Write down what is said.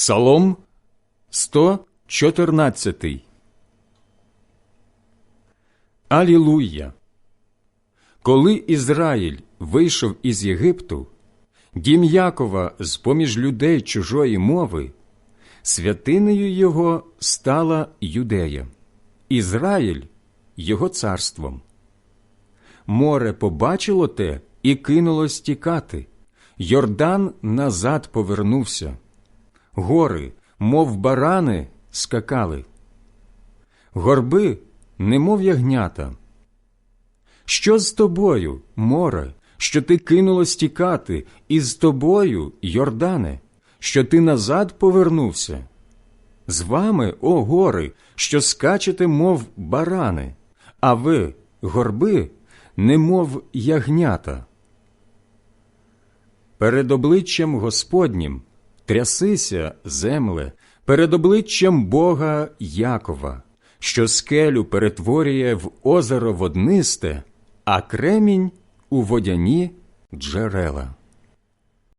Псалом 114 Алілуя! Коли Ізраїль вийшов із Єгипту, дім Якова з поміж людей чужої мови, святинею його стала Юдея, Ізраїль його царством. Море побачило те і кинулось тікати. Йордан назад повернувся. Гори, мов барани, скакали. Горби, немов ягнята. Що з тобою, море, що ти кинулось тікати, і з тобою, Йордане, що ти назад повернувся? З вами, о гори, що скачете, мов барани, а ви, горби, немов ягнята. Перед обличчям Господнім трясися, земле, перед обличчям Бога Якова, що скелю перетворює в озеро воднисте, а кремінь у водяні джерела.